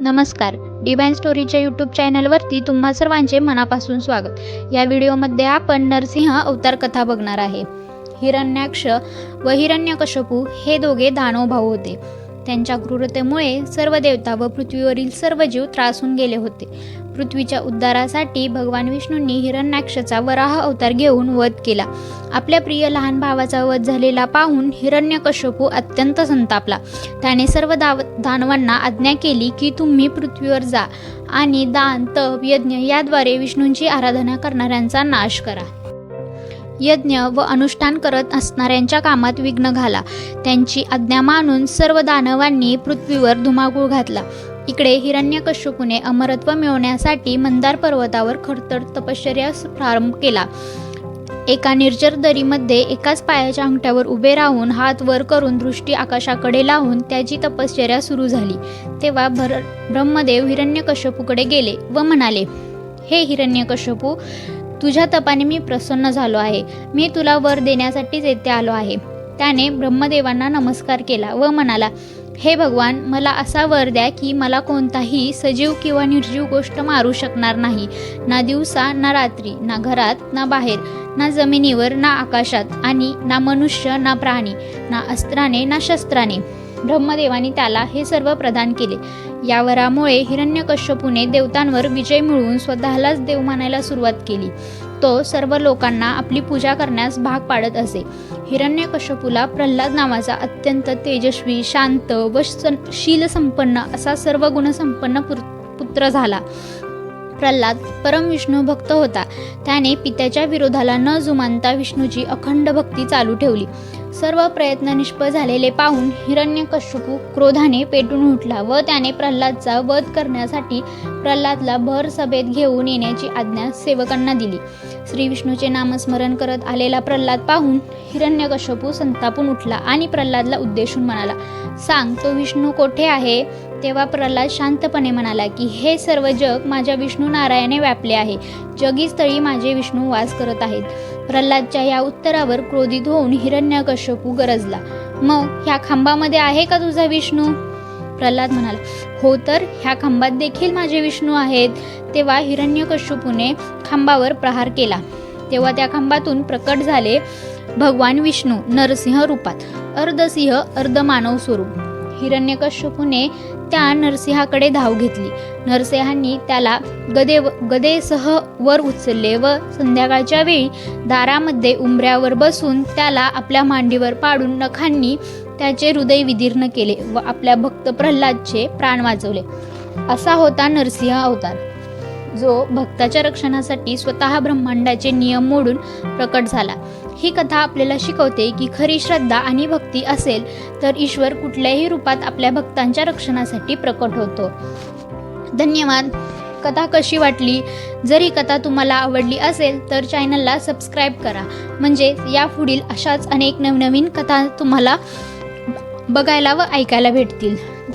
नमस्कार. Divine स्टोरीच्या YouTube चॅनलवरती तुम्हा सर्वांचे मनापासून स्वागत. या व्हिडिओमध्ये आपण नरसिंह अवतार कथा बघणार आहे. हिरण्याक्ष व हिरण्यकशपू हे दोघे दानव भाऊ होते. त्यांच्या क्रूरतेमुळे सर्व देवता व पृथ्वीवरील सर्व जीव त्रासून गेले होते. पृथ्वीच्या उद्धारासाठी भगवान विष्णूंनी हिरण्याक्षचा वराह अवतार घेऊन वध केला. आपल्या प्रिय लहान भावाचा वध झालेला पाहून हिरण्यकश्यपू अत्यंत संतापला. त्याने सर्व दाव दानवांना आज्ञा केली की तुम्ही पृथ्वीवर जा आणि दान तप यज्ञ याद्वारे विष्णूंची आराधना करणाऱ्यांचा नाश करा. यज्ञ व अनुष्ठान करत असणाऱ्यांच्या कामात विघ्न घाला. त्यांची आज्ञा मानून सर्व दानवांनी पृथ्वीवर धुमाकूळ घातला. इकडे हिरण्यकश्यपूने अमरत्व मिळवण्यासाठी मंदार पर्वतावर खडतर तपश्चर्या प्रारंभ केला. एका निर्जर दरीमध्ये एकाच पायाच्या अंगठ्यावर उभे राहून हात वर करून दृष्टी आकाशाकडे लावून त्याची तपश्चर्या सुरू झाली. तेव्हा भर ब्रह्मदेव हिरण्यकश्यपूकडे गेले व म्हणाले हे हिरण्यकश्यपू तुझ्या तपाने मी प्रसन्न झालो आहे. मी तुला वर देण्यासाठीच येथे आलो आहे. त्याने ब्रह्मदेवांना नमस्कार केला व म्हणाला हे भगवान मला असा वर द्या की मला कोणताही सजीव किंवा निर्जीव गोष्ट मारू शकणार नाही. ना दिवसा ना रात्री ना घरात ना बाहेर ना जमिनीवर ना आकाशात आणि ना मनुष्य ना प्राणी ना अस्त्राने ना शस्त्राने. ब्रह्मदेवाने त्याला हे सर्व प्रदान केले. या वरामुळे हिरण्यकश्यपूने देवतांवर विजय मिळवून स्वतःलाच देव मानायला सुरुवात केली. तो सर्व लोकांना आपली पूजा करण्यास भाग पाडत असे. हिरण्यकश्यपूला प्रल्हाद नावाचा अत्यंत तेजस्वी शांत व शीलसंपन्न असा सर्व गुणसंपन्न पुत्र झाला. प्रल्हाद परम विष्णू भक्त होता. त्याने पित्याच्या विरोधाला न जुमानता विष्णूची अखंड भक्ती चालू ठेवली. सर्व प्रयत्न निष्फळ झालेले पाहून हिरण्यकश्यपू क्रोधाने पेटून उठला व त्याने प्रल्हादचा वध करण्यासाठी प्रल्हादला भर सभेत घेऊन येण्याची आज्ञा सेवकांना दिली. श्री विष्णूचे नामस्मरण करत आलेला प्रल्हाद पाहून हिरण्यकश्यपू संतापून उठला आणि प्रल्हादला उद्देशून म्हणाला सांग तो विष्णू कोठे आहे? तेव्हा प्रल्हाद शांतपणे म्हणाला की हे सर्व जग माझ्या विष्णू नारायणे व्यापले आहे. जगीस्थळी माझे विष्णू वास करत आहेत. प्रल्हादच्या या उत्तरावर क्रोधित होऊन हिरण्यकश्यपू गरजला. मग ह्या खांबामध्ये आहे का तुझा विष्णू? प्रल्हाद म्हणाला हो तर ह्या खांबात देखील माझे विष्णू आहेत. तेव्हा हिरण्यकश्यपूने खांबावर प्रहार केला. तेव्हा त्या खांबातून प्रकट झाले भगवान विष्णू नरसिंह रूपात. अर्धसिंह अर्ध मानव स्वरूप. हिरण्यकश्यपूने त्या नरसिंहाकडे धाव घेतली. नरसिंहांनी त्याला गदे गदेसह वर उचलले व संध्याकाळच्या वेळी दारामध्ये उंबऱ्यावर बसून त्याला आपल्या मांडीवर पाडून नखांनी त्याचे हृदय विदीर्ण केले व आपल्या भक्त प्रल्हादचे प्राण वाचवले. असा होता नरसिंह अवतार. जो भक्ताच्या रक्षणासाठी स्वतः ब्रह्मांडाचे नियम मोडून प्रकट झाला. ही कथा आपल्याला शिकवते की खरी श्रद्धा आणि भक्ती असेल तर ईश्वर कुठल्याही रूपात आपल्या भक्तांच्या रक्षणासाठी प्रकट होतो. धन्यवाद. कथा कशी वाटली? जर ही कथा तुम्हाला आवडली असेल तर चॅनलला सबस्क्राईब करा. म्हणजे यापुढील अशाच अनेक नवनवीन कथा तुम्हाला बघायला व ऐकायला भेटतील.